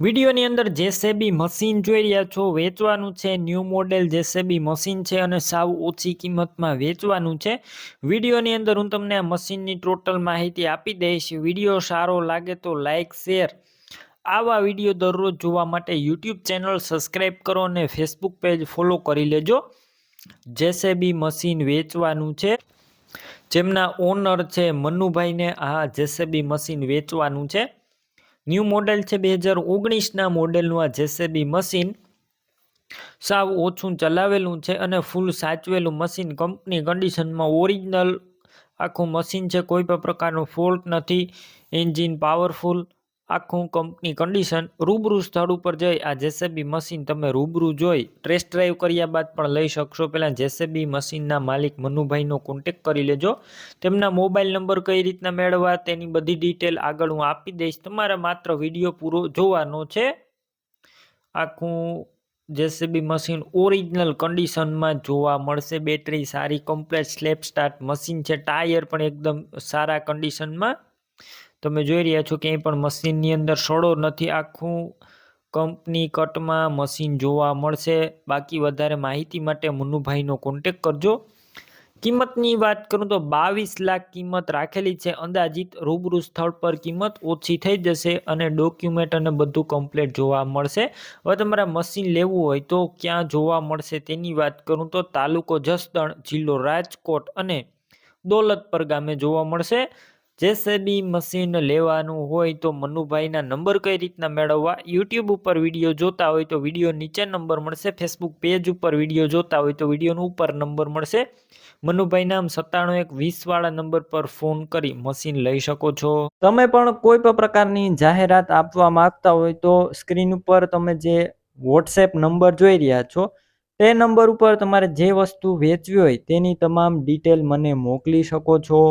વિડીયોની અંદર JCB machine જોઈ રહ્યા છો. વેચવાનું છે, ન્યૂ મોડેલ જેસેબી મશીન છે અને સાવ ઓછી કિંમતમાં વેચવાનું છે. વિડીયોની અંદર હું તમને આ મશીનની ટોટલ માહિતી આપી દઈશ. વીડિયો સારો લાગે તો લાઇક શેર. આવા વીડિયો દરરોજ જોવા માટે યુટ્યુબ ચેનલ સબસ્ક્રાઈબ કરો અને ફેસબુક પેજ ફોલો કરી લેજો. જેસેબી મશીન વેચવાનું છે. જેમના ઓનર છે મનુભાઈને આ જેસેબી મશીન વેચવાનું છે. ન્યૂ મોડેલ છે બે હજાર ઓગણીસના મોડેલનું આ જેસેબી મશીન. સાવ ઓછું ચલાવેલું છે અને ફૂલ સાચવેલું મશીન. કંપની કન્ડિશનમાં ઓરિજિનલ આખું મશીન છે, કોઈ પણ પ્રકારનો ફોલ્ટ નથી. Engine powerful. આખું કંપની કન્ડિશન રૂબરૂ સ્થળ ઉપર જઈ, આ જેસેબી મશીન તમે રૂબરૂ જોઈ ટેસ્ટ ડ્રાઈવ કર્યા બાદ પણ લઈ શકશો. પહેલાં જેસેબી મશીનના માલિક મનુભાઈનો કોન્ટેક કરી લેજો. તેમના મોબાઈલ નંબર કઈ રીતના મેળવવા તેની બધી ડિટેલ આગળ હું આપી દઈશ. તમારે માત્ર વીડિયો પૂરો જોવાનો છે. આખું જેસીબી મશીન ઓરિજિનલ કન્ડિશનમાં જોવા મળશે. બેટરી સારી કમ્પ્લેટ સ્લેપ સ્ટાર્ટ મશીન છે. ટાયર પણ એકદમ સારા કન્ડિશનમાં તમે જોઈ રહ્યા છો ક્યાંય પણ મશીનની અંદર સડો નથી. આખું કંપની કટમાં મશીન જોવા મળશે. બાકી વધારે માહિતી માટે મનુભાઈનો કોન્ટેક કરજો. કિંમતની વાત કરું તો બાવીસ લાખ કિંમત રાખેલી છે. અંદાજિત રૂબરૂ સ્થળ પર કિંમત ઓછી થઈ જશે અને ડોક્યુમેન્ટ અને બધું કમ્પ્લીટ જોવા મળશે. હવે તમારે મશીન લેવું હોય તો ક્યાં જોવા મળશે તેની વાત કરું તો તાલુકો જસદણ જિલ્લો રાજકોટ અને દોલતપર ગામે જોવા મળશે. જેસેબી મશીન લેવાનું હોય તો મનુભાઈના નંબર કઈ રીતના મેળવવા? યુટ્યુબ ઉપર વીડિયો જોતા હોય તો વીડિયો નીચે નંબર મળશે. ફેસબુક પેજ ઉપર વીડિયો જોતા હોય તો વિડીયોનો ઉપર નંબર મળશે. મનુભાઈ નામ સત્તાણું એક વીસવાળા નંબર પર ફોન કરી મશીન લઈ શકો છો. તમે પણ કોઈ પણ પ્રકારની જાહેરાત આપવા માંગતા હોય તો સ્ક્રીન ઉપર તમે જે વોટ્સએપ નંબર જોઈ રહ્યા છો, તે નંબર ઉપર તમારે જે વસ્તુ વેચવી હોય તેની તમામ ડિટેલ મને મોકલી શકો છો.